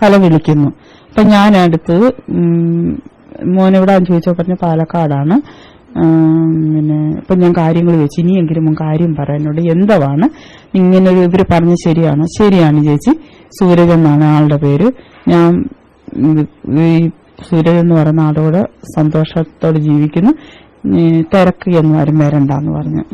കല വിളിക്കുന്നു അപ്പൊ ഞാൻ അടുത്ത് മോനെവിടാന്ന് ചോദിച്ചോ പറഞ്ഞ പാലക്കാടാണ്. പിന്നെ ഇപ്പൊ ഞാൻ കാര്യങ്ങൾ ചോദിച്ചു. ഇനിയെങ്കിലും കാര്യം പറയാനോട് എന്തവാണ്? ഇങ്ങനെ ഇവർ പറഞ്ഞ ശരിയാണ്? ശരിയാണ് ചേച്ചി. സൂരജ് എന്നാണ് ആളുടെ പേര്. ഞാൻ ഈ സൂരജ് എന്ന് പറയുന്ന ആളോട് സന്തോഷത്തോടെ ജീവിക്കുന്നു. തിരക്ക് എന്ന് ആരും വരണ്ടെന്ന് പറഞ്ഞു.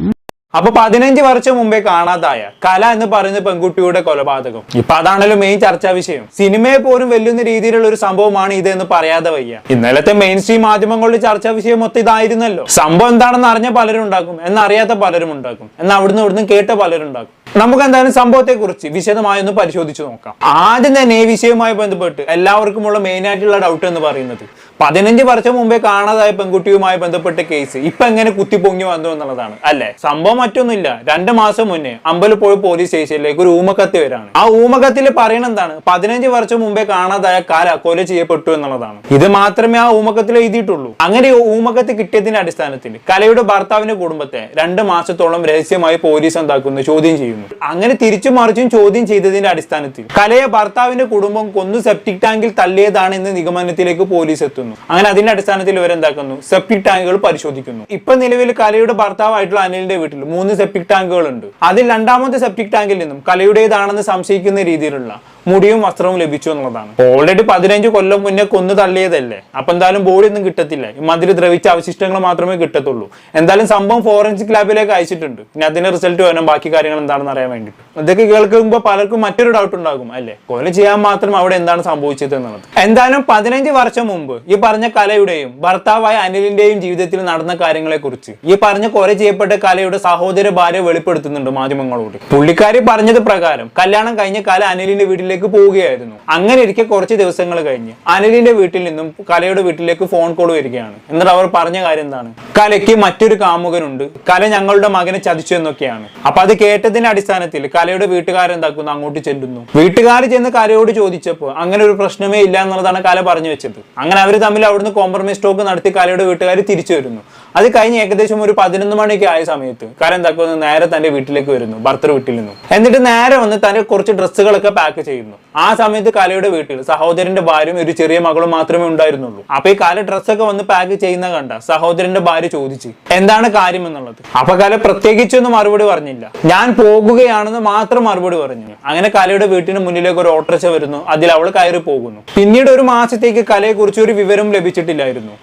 അപ്പൊ പതിനഞ്ച് വർഷം മുമ്പേ കാണാതായ കല എന്ന് പറയുന്ന പെൺകുട്ടിയുടെ കൊലപാതകം. ഇപ്പൊ അതാണല്ലോ മെയിൻ ചർച്ചാ വിഷയം. സിനിമയെ പോലും വെല്ലുന്ന രീതിയിലുള്ള ഒരു സംഭവമാണ് ഇത് എന്ന് പറയാതെ വയ്യ. ഇന്നലത്തെ മെയിൻ സ്ട്രീം മാധ്യമങ്ങളുടെ ചർച്ചാ വിഷയം മൊത്തം ഇതായിരുന്നല്ലോ. സംഭവം എന്താണെന്ന് അറിഞ്ഞ പലരും ഉണ്ടാക്കും എന്നറിയാത്ത പലരും ഉണ്ടാക്കും എന്ന് അവിടുന്ന് ഇവിടുന്ന് കേട്ട പലരും ഉണ്ടാക്കും. നമുക്ക് എന്തായാലും സംഭവത്തെ കുറിച്ച് വിശദമായി ഒന്ന് പരിശോധിച്ചു നോക്കാം. ആദ്യം തന്നെ ഈ വിഷയവുമായി ബന്ധപ്പെട്ട് എല്ലാവർക്കുമുള്ള മെയിൻ ആയിട്ടുള്ള ഡൗട്ട് എന്ന് പറയുന്നത് പതിനഞ്ച് വർഷം മുമ്പേ കാണാതായ പെൺകുട്ടിയുമായി ബന്ധപ്പെട്ട കേസ് ഇപ്പൊ എങ്ങനെ കുത്തിപ്പൊങ്ങി വന്നു എന്നുള്ളതാണ്. അല്ലെ? സംഭവം മറ്റൊന്നുമില്ല. രണ്ട് മാസം മുന്നേ അമ്പലപ്പുഴ പോലീസ് സ്റ്റേഷനിലേക്ക് ഒരു ഊമക്കത്ത് വരാണ്. ആ ഊമക്കത്തിൽ പറയണ എന്താണ്? പതിനഞ്ച് വർഷം മുമ്പേ കാണാതായ കാല കൊല ചെയ്യപ്പെട്ടു എന്നുള്ളതാണ്. ഇത് മാത്രമേ ആ ഊമക്കത്തിൽ എഴുതിയിട്ടുള്ളൂ. അങ്ങനെ ഊമക്കത്ത് കിട്ടിയതിന്റെ അടിസ്ഥാനത്തിൽ കലയുടെ ഭർത്താവിന്റെ കുടുംബത്തെ രണ്ട് മാസത്തോളം രഹസ്യമായി പോലീസ് എന്താക്കുന്നു ചോദ്യം ചെയ്യുന്നു. അങ്ങനെ തിരിച്ചു മറിച്ചും ചോദ്യം ചെയ്തതിന്റെ അടിസ്ഥാനത്തിൽ. കലയെ ഭർത്താവിന്റെ കുടുംബം കൊന്നു സെപ്റ്റിക് ടാങ്കിൽ തള്ളിയതാണ് എന്ന നിഗമനത്തിലേക്ക് പോലീസ് എത്തുന്നു. അങ്ങനെ അതിന്റെ അടിസ്ഥാനത്തിൽ ഇവരെന്താക്കുന്നു സെപ്റ്റിക് ടാങ്കുകൾ പരിശോധിക്കുന്നു. ഇപ്പൊ നിലവിൽ കലയുടെ ഭർത്താവായിട്ടുള്ള അനിലിന്റെ വീട്ടിൽ മൂന്ന് സെപ്റ്റിക് ടാങ്കുകൾ ഉണ്ട് അതിൽ രണ്ടാമത്തെ സെപ്റ്റിക് ടാങ്കിൽ നിന്നും കലയുടേതാണെന്ന് സംശയിക്കുന്ന രീതിയിലുള്ള മുടിയും വസ്ത്രവും ലഭിച്ചു എന്നുള്ളതാണ്. ഓൾറെഡി പതിനഞ്ച് കൊല്ലം മുന്നേ കൊന്നു തള്ളിയതല്ലേ? അപ്പൊ എന്തായാലും ബോഡി ഒന്നും കിട്ടത്തില്ല. മതിൽ ദ്രവിച്ച അവശിഷ്ടങ്ങൾ മാത്രമേ കിട്ടത്തുള്ളൂ. എന്തായാലും സംഭവം ഫോറൻസിക് ലാബിലേക്ക് അയച്ചിട്ടുണ്ട്. പിന്നെ അതിന്റെ റിസൾട്ട് വേണം. ബാക്കി കാര്യങ്ങൾ എന്താണെന്ന് അറിയാൻ വേണ്ടിട്ട് ഇതൊക്കെ കേൾക്കുമ്പോൾ പലർക്കും മറ്റൊരു ഡൗട്ട് ഉണ്ടാകും അല്ലേ? കൊല ചെയ്യാൻ മാത്രം അവിടെ എന്താണ് സംഭവിച്ചത് എന്നുള്ളത്. എന്തായാലും പതിനഞ്ച് വർഷം മുമ്പ് ഈ പറഞ്ഞ കലയുടെയും ഭർത്താവായ അനിലിന്റെയും ജീവിതത്തിൽ നടന്ന കാര്യങ്ങളെ കുറിച്ച് ഈ പറഞ്ഞ കൊല ചെയ്യപ്പെട്ട കലയുടെ സഹോദര ഭാര്യ വെളിപ്പെടുത്തുന്നുണ്ട് മാധ്യമങ്ങളോട്. പുള്ളിക്കാരി പറഞ്ഞത് പ്രകാരം കല്യാണം കഴിഞ്ഞ കല അനിലിന്റെ വീട്ടിലേക്ക് പോവുകയായിരുന്നു. അങ്ങനെ ഇരിക്കെ കുറച്ച് ദിവസങ്ങൾ കഴിഞ്ഞ് അനിലിന്റെ വീട്ടിൽ നിന്നും കലയുടെ വീട്ടിലേക്ക് ഫോൺ കോൾ വരികയാണ്. എന്നിട്ട് അവർ പറഞ്ഞ കാര്യം എന്താണ്? കലയ്ക്ക് മറ്റൊരു കാമുകനുണ്ട്. കല ഞങ്ങളുടെ മകനെ ചതിച്ചു എന്നൊക്കെയാണ്. അപ്പൊ അത് കേട്ടതിന്റെ അടിസ്ഥാനത്തിൽ കലയുടെ വീട്ടുകാരെന്താക്കുന്നു അങ്ങോട്ട് ചെല്ലുന്നു. വീട്ടുകാർ ചെന്ന് കലയോട് ചോദിച്ചപ്പോൾ അങ്ങനെ ഒരു പ്രശ്നമേ ഇല്ല എന്നുള്ളതാണ് കല പറഞ്ഞു വെച്ചത്. അങ്ങനെ അവർ തമ്മിൽ അവിടുന്ന് കോംപ്രമൈസ് ടോക്ക് നടത്തി കലയുടെ വീട്ടുകാർ തിരിച്ചു വരുന്നു. അത് കഴിഞ്ഞ് ഏകദേശം ഒരു പതിനൊന്ന് മണിയൊക്കെ ആയ സമയത്ത് കല എന്താക്കുന്നു? നേരെ തന്റെ വീട്ടിലേക്ക് വരുന്നു. ഭർത്തർ വീട്ടിൽ നിന്നും. എന്നിട്ട് നേരെ വന്ന് തന്റെ കുറച്ച് ഡ്രസ്സുകളൊക്കെ പാക്ക് ചെയ്യുന്നു. ആ സമയത്ത് കലയുടെ വീട്ടിൽ സഹോദരന്റെ ഭാര്യയും ഒരു ചെറിയ മകളും മാത്രമേ ഉണ്ടായിരുന്നുള്ളൂ. അപ്പൊ ഈ കല ഡ്രസ്സൊക്കെ വന്ന് പാക്ക് ചെയ്യുന്ന കണ്ട സഹോദരന്റെ ഭാര്യ ചോദിച്ചു എന്താണ് കാര്യം എന്നുള്ളത്? അപ്പൊ കല പ്രത്യേകിച്ചൊന്നും മറുപടി പറഞ്ഞില്ല. ഞാൻ പോകുകയാണെന്ന് മാത്രം മറുപടി പറഞ്ഞു അങ്ങനെ കലയുടെ വീട്ടിന് മുന്നിലേക്ക് ഒരു ഓട്ടോറിക്ഷ വരുന്നു. അതിൽ അവൾ കയറി പോകുന്നു. പിന്നീട് ഒരു മാസത്തേക്ക് കലയെ കുറിച്ച് ഒരു വിവരം ലഭിച്ചിട്ടില്ലായിരുന്നു.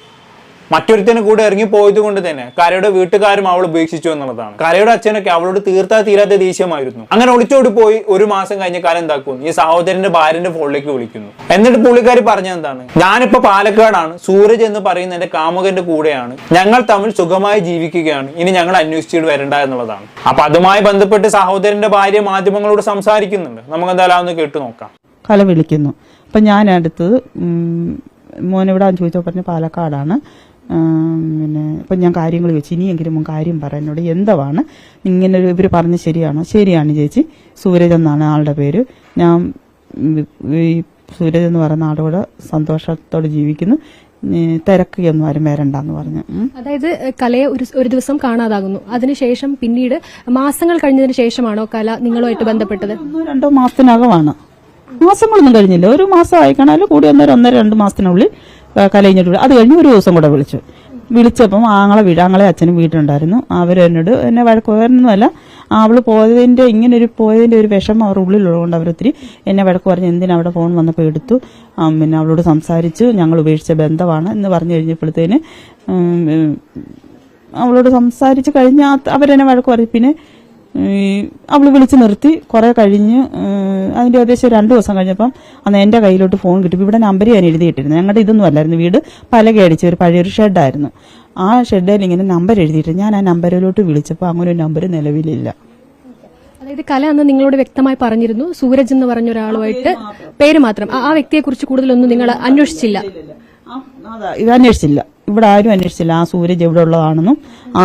മറ്റൊരുത്തന് കൂടെ ഇറങ്ങി പോയത് കൊണ്ട് തന്നെ കരയുടെ വീട്ടുകാരും അവൾ ഉപേക്ഷിച്ചു എന്നുള്ളതാണ്. കരയുടെ അച്ഛനൊക്കെ അവളോട് തീർത്താ തീരാത്ത ദേഷ്യമായിരുന്നു. അങ്ങനെ ഒളിച്ചോടി പോയി ഒരു മാസം കഴിഞ്ഞ കാലം എന്താക്കുന്നു? ഈ സഹോദരന്റെ ഭാര്യന്റെ ഫോണിലേക്ക് വിളിക്കുന്നു. എന്നിട്ട് പുള്ളിക്കാരി പറഞ്ഞ എന്താണ്? ഞാനിപ്പോ പാലക്കാടാണ്. സൂരജ് എന്ന് പറയുന്ന എന്റെ കാമുകന്റെ കൂടെയാണ്. ഞങ്ങൾ തമ്മിൽ സുഖമായി ജീവിക്കുകയാണ്. ഇനി ഞങ്ങൾ അന്വേഷിച്ചിട്ട് വരണ്ട എന്നുള്ളതാണ്. അപ്പൊ അതുമായി ബന്ധപ്പെട്ട് സഹോദരന്റെ ഭാര്യ മാധ്യമങ്ങളോട് സംസാരിക്കുന്നുണ്ട്. നമുക്ക് എന്തായാലും ഒന്ന് കേട്ടു നോക്കാം. കല വിളിക്കുന്നു. അപ്പം ഞാൻ ഉം, മോനെവിടാന്ന് ചോദിച്ചോ പറഞ്ഞ പാലക്കാടാണ്. പിന്നെ ഇപ്പം ഞാൻ കാര്യങ്ങൾ വെച്ച് ഇനിയെങ്കിലും കാര്യം പറയാനോട് എന്തവാണ്? ഇങ്ങനെ ഇവർ പറഞ്ഞ് ശരിയാണോ? ശരിയാണ് ചേച്ചി. സൂരജ് എന്നാണ് ആളുടെ പേര്. ഞാൻ ഈ സൂരജ് എന്ന് പറയുന്ന ആളോട് സന്തോഷത്തോടെ ജീവിക്കുന്നു. തിരക്ക് ഒന്നും ആരും വരണ്ടെന്ന് പറഞ്ഞു. അതായത് കലയെ ഒരു ഒരു ദിവസം കാണാതാകുന്നു. അതിനുശേഷം പിന്നീട് മാസങ്ങൾ കഴിഞ്ഞതിന് ശേഷമാണോ കല നിങ്ങളുമായിട്ട് ബന്ധപ്പെട്ടത്? ഒന്നോ രണ്ടോ മാസത്തിനകമാണ്. മാസങ്ങളൊന്നും കഴിഞ്ഞില്ല. ഒരു മാസം ആയിക്കണാലും കൂടി ഒന്നര ഒന്നര രണ്ട് മാസത്തിനുള്ളിൽ കലയിഞ്ഞിട്ട് അത് കഴിഞ്ഞ് ഒരു ദിവസം കൂടെ വിളിച്ചു. വിളിച്ചപ്പം ആങ്ങളെ വീട് ആങ്ങളെ അച്ഛനും വീട്ടിലുണ്ടായിരുന്നു. അവർ എന്നോട് എന്നെ വഴക്കുവരുന്നതല്ല അവൾ പോയതിന്റെ ഇങ്ങനെ ഒരു പോയതിന്റെ ഒരു വിഷമം അവർ ഉള്ളിലുള്ളതുകൊണ്ട് അവരൊത്തിരി എന്നെ വഴക്ക് പറഞ്ഞ് എന്തിനാ അവിടെ ഫോൺ വന്നപ്പോൾ എടുത്തു. പിന്നെ അവളോട് സംസാരിച്ചു. ഞങ്ങൾ ഉപേക്ഷിച്ച ബന്ധമാണ് എന്ന് പറഞ്ഞു കഴിഞ്ഞപ്പോഴത്തേന് അവളോട് സംസാരിച്ച് കഴിഞ്ഞ അവരെന്നെ വഴക്ക് പറഞ്ഞു പിന്നെ ഈ അവൾ വിളിച്ച് നിർത്തി കുറെ കഴിഞ്ഞ് അതിന്റെ ഏകദേശം രണ്ടു ദിവസം കഴിഞ്ഞപ്പം അന്ന് എന്റെ കയ്യിലോട്ട് ഫോൺ കിട്ടി. ഇവിടെ നമ്പർ ഞാൻ എഴുതിയിട്ടിരുന്നു ഞങ്ങളുടെ ഇതൊന്നും അല്ലായിരുന്നു. വീട് പലക അടിച്ച ഒരു പഴയൊരു ഷെഡായിരുന്നു. ആ ഷെഡിൽ ഇങ്ങനെ നമ്പർ എഴുതിയിട്ട് ഞാൻ ആ നമ്പറിലോട്ട് വിളിച്ചപ്പോൾ അങ്ങനെ ഒരു നമ്പർ നിലവിലില്ല. അതായത് കല അന്ന് നിങ്ങളോട് വ്യക്തമായി പറഞ്ഞിരുന്നു. സൂരജ് എന്ന് പറഞ്ഞ ഒരാളുമായിട്ട് പേര് മാത്രം. ആ- വ്യക്തിയെ കുറിച്ച് കൂടുതലൊന്നും നിങ്ങൾ അന്വേഷിച്ചില്ല. അന്വേഷിച്ചില്ല. ഇവിടെ ആരും അന്വേഷിച്ചില്ല. ആ സൂരജ് എവിടെ ഉള്ളതാണെന്നും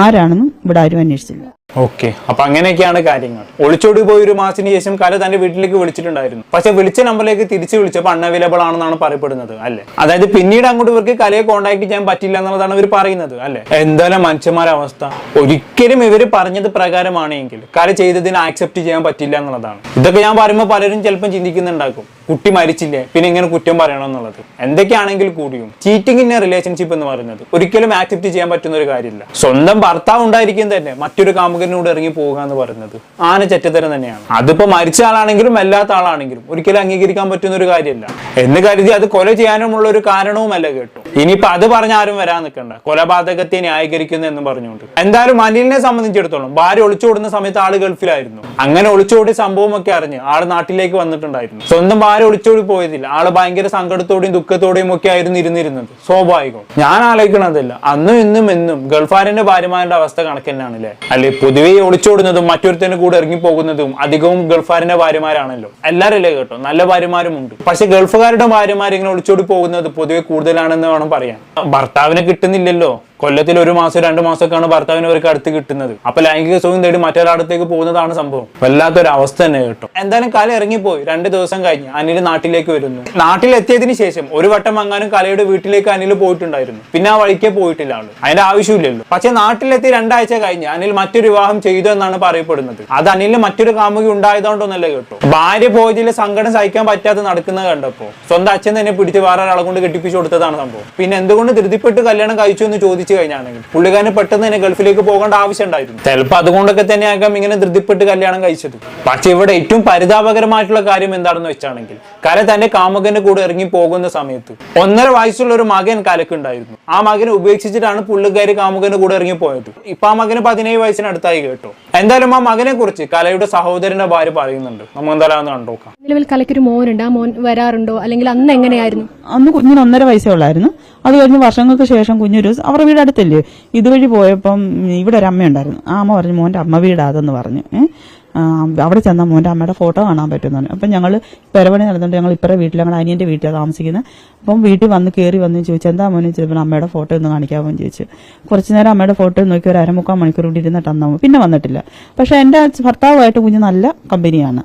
ആരാണെന്നും ഇവിടെ ആരും അന്വേഷിച്ചില്ല. ഓക്കെ. അപ്പൊ അങ്ങനെയൊക്കെയാണ് കാര്യങ്ങൾ. ഒളിച്ചോടി പോയി ഒരു മാസത്തിന് ശേഷം കല തന്റെ വീട്ടിലേക്ക് വിളിച്ചിട്ടുണ്ടായിരുന്നു. പക്ഷെ വിളിച്ച നമ്പറിലേക്ക് തിരിച്ചു വിളിച്ചപ്പോൾ അൺഅവൈലബിൾ ആണെന്നാണ് പറയപ്പെടുന്നത് അല്ലെ? അതായത് പിന്നീട് അങ്ങോട്ട് ഇവർക്ക് കലയെ കോൺടാക്ട് ചെയ്യാൻ പറ്റില്ല എന്നുള്ളതാണ് ഇവർ പറയുന്നത് അല്ലെ? എന്തായാലും മനുഷ്യന്മാരുടെ അവസ്ഥ ഒരിക്കലും ഇവർ പറഞ്ഞത് പ്രകാരമാണെങ്കിൽ കല ചെയ്തതിന് ആക്സെപ്റ്റ് ചെയ്യാൻ പറ്റില്ല എന്നുള്ളതാണ്. ഇതൊക്കെ ഞാൻ പറയുമ്പോൾ പലരും ചിലപ്പം ചിന്തിക്കുന്നുണ്ടാക്കും കുട്ടി മരിച്ചില്ലേ? പിന്നെ ഇങ്ങനെ കുറ്റം പറയണം എന്നുള്ളത്. എന്തൊക്കെയാണെങ്കിൽ കൂടിയും. ചീറ്റിംഗ് ഇൻ റിലേഷൻഷിപ്പ് എന്ന് പറയുന്നത് ഒരിക്കലും ആക്സെപ്റ്റ് ചെയ്യാൻ പറ്റുന്ന ഒരു കാര്യമില്ല. സ്വന്തം ഭർത്താവ് ഉണ്ടായിരിക്കും തന്നെ മറ്റൊരു കാമുകനോട് ഇറങ്ങി പോവുക എന്ന് പറയുന്നത് ആന ചെറ്റത്തരം തന്നെയാണ്. അതിപ്പോ മരിച്ച ആളാണെങ്കിലും അല്ലാത്ത ആളാണെങ്കിലും ഒരിക്കലും അംഗീകരിക്കാൻ പറ്റുന്ന ഒരു കാര്യമല്ല. എന്ന് കരുതി അത് കൊല ചെയ്യാനുമുള്ള ഒരു കാരണവുമല്ല കേട്ടോ. ഇനിയിപ്പോ അത് പറഞ്ഞ ആരും വരാൻ നിൽക്കണ്ട കൊലപാതകത്തെ ന്യായീകരിക്കുന്നു എന്ന് പറഞ്ഞുകൊണ്ട്. എന്തായാലും അനിലിനെ സംബന്ധിച്ചിടത്തോളം ഭാര്യ ഒളിച്ചോടുന്ന സമയത്ത് ആൾ ഗൾഫിലായിരുന്നു. അങ്ങനെ ഒളിച്ചോടിയ സംഭവമൊക്കെ അറിഞ്ഞ് ആൾ നാട്ടിലേക്ക് വന്നിട്ടുണ്ടായിരുന്നു. സ്വന്തം ഭാര്യ ഒളിച്ചോടി പോയതില്ല ആൾ ഭയങ്കര സങ്കടത്തോടെയും ദുഃഖത്തോടെയും ഒക്കെ ആയിരുന്നു ഇരുന്നിരുന്നത്. സ്വാഭാവികം. ഞാൻ ആലോചിക്കണതല്ല അന്നും ഇന്നും എന്നും ഗൾഫാരന്റെ ഭാര്യമാരുടെ അവസ്ഥ കണക്കെന്നാണ് അല്ലേ? അല്ലെ പൊതുവെ ഒളിച്ചോടുന്നതും മറ്റൊരുത്തന്റെ കൂടെ ഇറങ്ങി പോകുന്നതും അധികവും ഗൾഫാരന്റെ ഭാര്യമാരാണല്ലോ. എല്ലാവരും അല്ലേ കേട്ടോ? നല്ല ഭാര്യമാരും ഉണ്ട്. പക്ഷെ ഗൾഫുകാരുടെ ഭാര്യമാർ ഇങ്ങനെ ഒളിച്ചോടി പോകുന്നത് പൊതുവെ കൂടുതലാണെന്ന് വേണം പറയാൻ. ഭർത്താവിനെ കിട്ടുന്നില്ലല്ലോ. കൊല്ലത്തിൽ ഒരു മാസം രണ്ട് മാസമൊക്കെയാണ് ഭർത്താവിന് അവർക്ക് അടുത്ത് കിട്ടുന്നത്. അപ്പൊ ലൈംഗിക സുഖം തേടി മറ്റൊരാടത്തേക്ക് പോകുന്നതാണ് സംഭവം. വല്ലാത്തൊരു അവസ്ഥ തന്നെ കേട്ടോ. എന്തായാലും കല ഇറങ്ങിപ്പോയി. രണ്ട് ദിവസം കഴിഞ്ഞ്. അനിൽ നാട്ടിലേക്ക് വരുന്നു. നാട്ടിലെത്തിയതിന് ശേഷം ഒരു വട്ടം അങ്ങാനും കലയുടെ വീട്ടിലേക്ക് അനിൽ പോയിട്ടുണ്ടായിരുന്നു. പിന്നെ ആ വഴിക്കേ പോയിട്ടില്ല ആൾ. അതിന്റെ ആവശ്യമില്ലല്ലോ. പക്ഷെ നാട്ടിലെത്തി രണ്ടാഴ്ച കഴിഞ്ഞ് അനിൽ മറ്റൊരു വിവാഹം ചെയ്തു എന്നാണ് പറയപ്പെടുന്നത്. അത് അനിലിന് മറ്റൊരു കാമുകി ഉണ്ടായതുകൊണ്ടൊന്നല്ല കേട്ടോ. ഭാര്യ പോയതിൽ സങ്കടം സഹിക്കാൻ പറ്റാതെ നടക്കുന്നത് കണ്ടപ്പോ സ്വന്തം അച്ഛൻ തന്നെ പിടിച്ച് വേറെ ഒരാളെ കൊണ്ട് കെട്ടിപ്പിച്ചു കൊടുത്തതാണ് സംഭവം. പിന്നെ എന്തുകൊണ്ട് ധൃതിപ്പെട്ട് കല്യാണം കഴിച്ചു എന്ന് ചോദിച്ചു കഴിഞ്ഞാണെങ്കിൽ പുള്ളിക്കാരന് പെട്ടെന്ന് തന്നെ ഗൾഫിലേക്ക് പോകേണ്ട ആവശ്യം ഉണ്ടായിരുന്നു. ചിലപ്പോൾ അതുകൊണ്ടൊക്കെ തന്നെ ആകാം ഇങ്ങനെ ധൃതിപ്പെട്ട് കല്യാണം കഴിച്ചത്. പക്ഷെ ഇവിടെ ഏറ്റവും പരിതാപകരമായിട്ടുള്ള കാര്യം എന്താണെന്ന് വെച്ചാണെങ്കിൽ കല തന്റെ കാമുകന്റെ കൂടെ ഇറങ്ങി പോകുന്ന സമയത്ത് ഒന്നര വയസ്സുള്ള ഒരു മകൻ കലക്കുണ്ടായിരുന്നു. ആ മകനെ ഉപേക്ഷിച്ചിട്ടാണ് പുള്ളിക്കാരി കാമുകന്റെ കൂടെ ഇറങ്ങി പോയത്. ഇപ്പൊ ആ മകന് പതിനേഴ് വയസ്സിനടുത്തായി കേട്ടോ. എന്തായാലും ആ മകനെ കുറിച്ച് കലയുടെ സഹോദരന്റെ ഭാര്യ പറയുന്നുണ്ട്. നമുക്ക് എന്തായാലും കണ്ടോക്കാം നിലവിൽ കലയ്ക്കൊരു മോനുണ്ട്. ആ മോൻ വരാറുണ്ടോ? അല്ലെങ്കിൽ അന്ന് എങ്ങനെയായിരുന്നു? അന്ന് കുഞ്ഞിന് ഒന്നര വയസ്സേ ഉള്ളായിരുന്നു. അത് കഴിഞ്ഞ് വർഷങ്ങൾക്ക് ശേഷം കുഞ്ഞൊരു അവരുടെ വീട് അടുത്തല്ലേ? ഇതുവഴി പോയപ്പം ഇവിടെ ഒരു അമ്മയുണ്ടായിരുന്നു. ആ അമ്മ പറഞ്ഞു മോന്റെ അമ്മ വീടാതെന്ന് പറഞ്ഞു. അവിടെ ചെന്ന മോന്റെ അമ്മയുടെ ഫോട്ടോ കാണാൻ പറ്റുമെന്ന് പറഞ്ഞു. അപ്പം ഞങ്ങൾ പെരവണി നടന്നുകൊണ്ട് ഞങ്ങൾ ഇപ്പറേ വീട്ടിൽ ഞങ്ങൾ അനിയന്റെ വീട്ടിലാണ് താമസിക്കുന്നത് അപ്പം വീട്ടിൽ വന്ന് കയറി വന്ന് ചോദിച്ചു എന്താ മോനെ? ചോദിച്ചപ്പോൾ അമ്മയുടെ ഫോട്ടോ ഒന്ന് കാണിക്കാമോ? എന്ന് ചോദിച്ചു. കുറച്ച് നേരം അമ്മയുടെ ഫോട്ടോ നോക്കി ഒരു അരമുക്കാൽ മണിക്കൂർ കൂടി ഇരുന്നിട്ട് അന്നാ പിന്നെ വന്നിട്ടില്ല. പക്ഷേ എന്റെ ഭർത്താവുമായിട്ട് കുഞ്ഞ് നല്ല കമ്പനിയാണ്.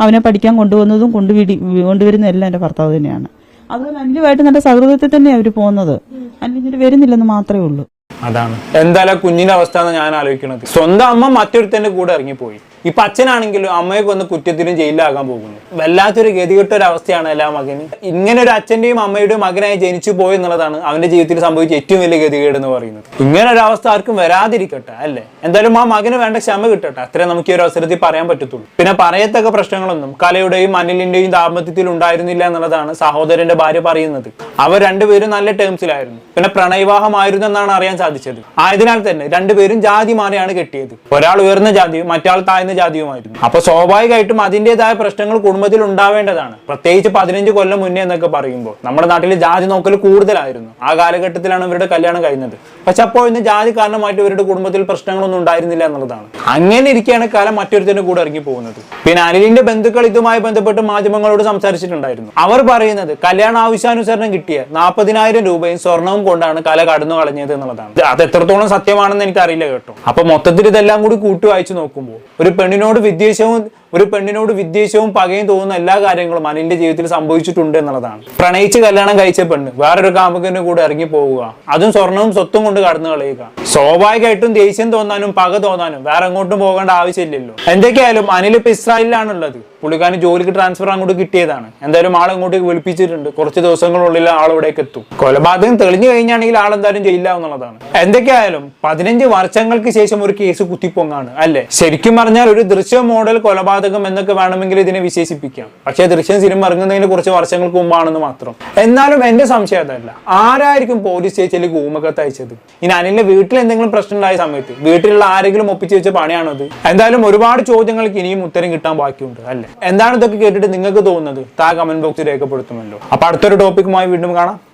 അവനെ പഠിക്കാൻ കൊണ്ടുവന്നതും കൊണ്ടുവിടി കൊണ്ടുവരുന്നതെല്ലാം എന്റെ ഭർത്താവ് തന്നെയാണ്. അതുപോലെ അന്യമായിട്ട് നല്ല സൗഹൃദത്തിൽ തന്നെ അവർ പോകുന്നത് അന്യഞ്ഞിട്ട് വരുന്നില്ലെന്ന് മാത്രമേ ഉള്ളൂ. അതാണ്. എന്തായാലും കുഞ്ഞിന്റെ അവസ്ഥ എന്ന് ഞാൻ ആലോചിക്കുന്നത് സ്വന്തം അമ്മ മറ്റൊരുത്തന്റെ കൂടെ ഇറങ്ങിപ്പോയി. ഇപ്പൊ അച്ഛനാണെങ്കിലും അമ്മയെ കൊന്ന് കുറ്റത്തിനും ജയിലിലാകാൻ പോകുന്നു. വല്ലാത്തൊരു ഗതികെട്ട ഒരു അവസ്ഥയാണ് എല്ലാ മകനും. ഇങ്ങനെ ഒരു അച്ഛന്റെയും അമ്മയുടെയും മകനായി ജനിച്ചു പോയി എന്നുള്ളതാണ് അവന്റെ ജീവിതത്തിൽ സംഭവിച്ച ഏറ്റവും വലിയ ഗതികേട് എന്ന് പറയുന്നത്. ഇങ്ങനെ ഒരു അവസ്ഥ ആർക്കും വരാതിരിക്കട്ടെ അല്ലേ? എന്തായാലും ആ മകന് വേണ്ട ക്ഷമ കിട്ടട്ടെ അത്രേ നമുക്ക് ഈ ഒരു അവസരത്തിൽ പറയാൻ പറ്റത്തുള്ളൂ. പിന്നെ പറയത്തക്ക പ്രശ്നങ്ങളൊന്നും കലയുടെയും അനിലിന്റെയും ദാമ്പത്യത്തിൽ ഉണ്ടായിരുന്നില്ല എന്നുള്ളതാണ് സഹോദരന്റെ ഭാര്യ പറയുന്നത്. അവർ രണ്ടുപേരും നല്ല ടേംസിലായിരുന്നു പിന്നെ പ്രണയവിവാഹമായിരുന്നു എന്നാണ് അറിയാൻ സാധിച്ചത്. ആയതിനാൽ തന്നെ രണ്ടുപേരും ജാതി മാറിയാണ് കെട്ടിയത്. ഒരാൾ ഉയർന്ന ജാതിയും മറ്റാൾ താഴ്ന്ന ജാതിയുമായിരുന്നു അപ്പൊ സ്വാഭാവികമായിട്ടും അതിന്റെതായ പ്രശ്നങ്ങൾ കുടുംബത്തിൽ ഉണ്ടാവേണ്ടതാണ്. പ്രത്യേകിച്ച് പതിനഞ്ച് കൊല്ലം മുന്നേ എന്നൊക്കെ പറയുമ്പോൾ നമ്മുടെ നാട്ടിൽ ജാതി നോക്കൽ കൂടുതലായിരുന്നു. ആ കാലഘട്ടത്തിലാണ് ഇവരുടെ കല്യാണം കഴിഞ്ഞത്. പക്ഷെ അപ്പോൾ ഇന്ന് ജാതി കാരണമായിട്ട് ഇവരുടെ കുടുംബത്തിൽ പ്രശ്നങ്ങളൊന്നും ഉണ്ടായിരുന്നില്ല എന്നുള്ളതാണ്. അങ്ങനെ ഇരിക്കുകയാണ് കാലം മറ്റൊരുത്തന്റെ കൂടെ ഇറങ്ങി പോകുന്നത്. പിന്നെ അനിലിന്റെ ബന്ധുക്കൾ ഇതുമായി ബന്ധപ്പെട്ട് മാധ്യമങ്ങളോട് സംസാരിച്ചിട്ടുണ്ടായിരുന്നു. അവർ പറയുന്നത് കല്യാണ ആവശ്യാനുസരണം കിട്ടിയ നാൽപ്പതിനായിരം രൂപയും സ്വർണവും കൊണ്ടാണ് കല കടന്നു കളഞ്ഞത് എന്നുള്ളതാണ്. അത് എത്രത്തോളം സത്യമാണെന്ന് എനിക്കറിയില്ല കേട്ടോ. അപ്പൊ മൊത്തത്തിൽ ഇതെല്ലാം കൂടി കൂട്ടി വായിച്ചു നോക്കുമ്പോൾ ഒരു പെണ്ണിനോട് വിദ്വേഷവും ഒരു പെണ്ണിനോട് വിദ്വേഷവും പകയും തോന്നുന്ന എല്ലാ കാര്യങ്ങളും അനിലിന്റെ ജീവിതത്തിൽ സംഭവിച്ചിട്ടുണ്ട് എന്നുള്ളതാണ്. പ്രണയിച്ച് കല്യാണം കഴിച്ച പെണ്ണ് വേറൊരു കാമുകന്റെ കൂടെ ഇറങ്ങി പോവുക. അതും സ്വർണവും സ്വത്തും കൊണ്ട് കടന്നു കളയുക. സ്വാഭാവികമായിട്ടും ദേഷ്യം തോന്നാനും പക തോന്നാനും വേറെ എങ്ങോട്ടും പോകേണ്ട ആവശ്യമില്ലല്ലോ. എന്തൊക്കെയായാലും അനിൽ ഇപ്പൊ ഇസ്രായേലിലാണുള്ളത്. പുള്ളിക്കാരന് ജോലിക്ക് ട്രാൻസ്ഫർ അങ്ങോട്ട് കിട്ടിയതാണ്. എന്തായാലും ആൾ ഇങ്ങോട്ടേക്ക് വിളിപ്പിച്ചിട്ടുണ്ട്. കുറച്ച് ദിവസങ്ങളുള്ളിൽ ആൾ ഇവിടേക്ക് എത്തും കൊലപാതകം തെളിഞ്ഞു കഴിഞ്ഞാണെങ്കിൽ ആൾ എന്തായാലും ജയിലാവുന്നുള്ളതാണ് എന്തൊക്കെയായാലും പതിനഞ്ച് വർഷങ്ങൾക്ക് ശേഷം ഒരു കേസ് കുത്തിപ്പൊങ്ങാണ് അല്ലെ? ശരിക്കും പറഞ്ഞാൽ ഒരു ദൃശ്യ മോഡൽ കൊലപാതകം എന്നൊക്കെ വേണമെങ്കിൽ ഇതിനെ വിശേഷിപ്പിക്കാം. പക്ഷേ ദൃശ്യം സിനിമ ഇറങ്ങുന്നതിന് കുറച്ച് വർഷങ്ങൾക്ക് മുമ്പാണെന്ന് മാത്രം. എന്നാലും എന്റെ സംശയം അതല്ല. ആരായിരിക്കും പോലീസ് സ്റ്റേഷനിൽ ഊമക്കത്ത് അയച്ചത് ഇനി അനിലിന്റെ വീട്ടിൽ എന്തെങ്കിലും പ്രശ്നം ഉണ്ടായ സമയത്ത് വീട്ടിലുള്ള ആരെങ്കിലും ഒപ്പിച്ച് വെച്ച പണിയാണോ ഇത് എന്തായാലും ഒരുപാട് ചോദ്യങ്ങൾക്ക് ഇനിയും ഉത്തരം കിട്ടാൻ ബാക്കിയുണ്ട് അല്ലെ? എന്താണ് ഇതൊക്കെ കേട്ടിട്ട് നിങ്ങൾക്ക് തോന്നുന്നത്? താ കമന്റ് ബോക്സിൽ രേഖപ്പെടുത്തുമല്ലോ. അപ്പൊ അടുത്തൊരു ടോപ്പിക്കുമായി വീണ്ടും കാണാം.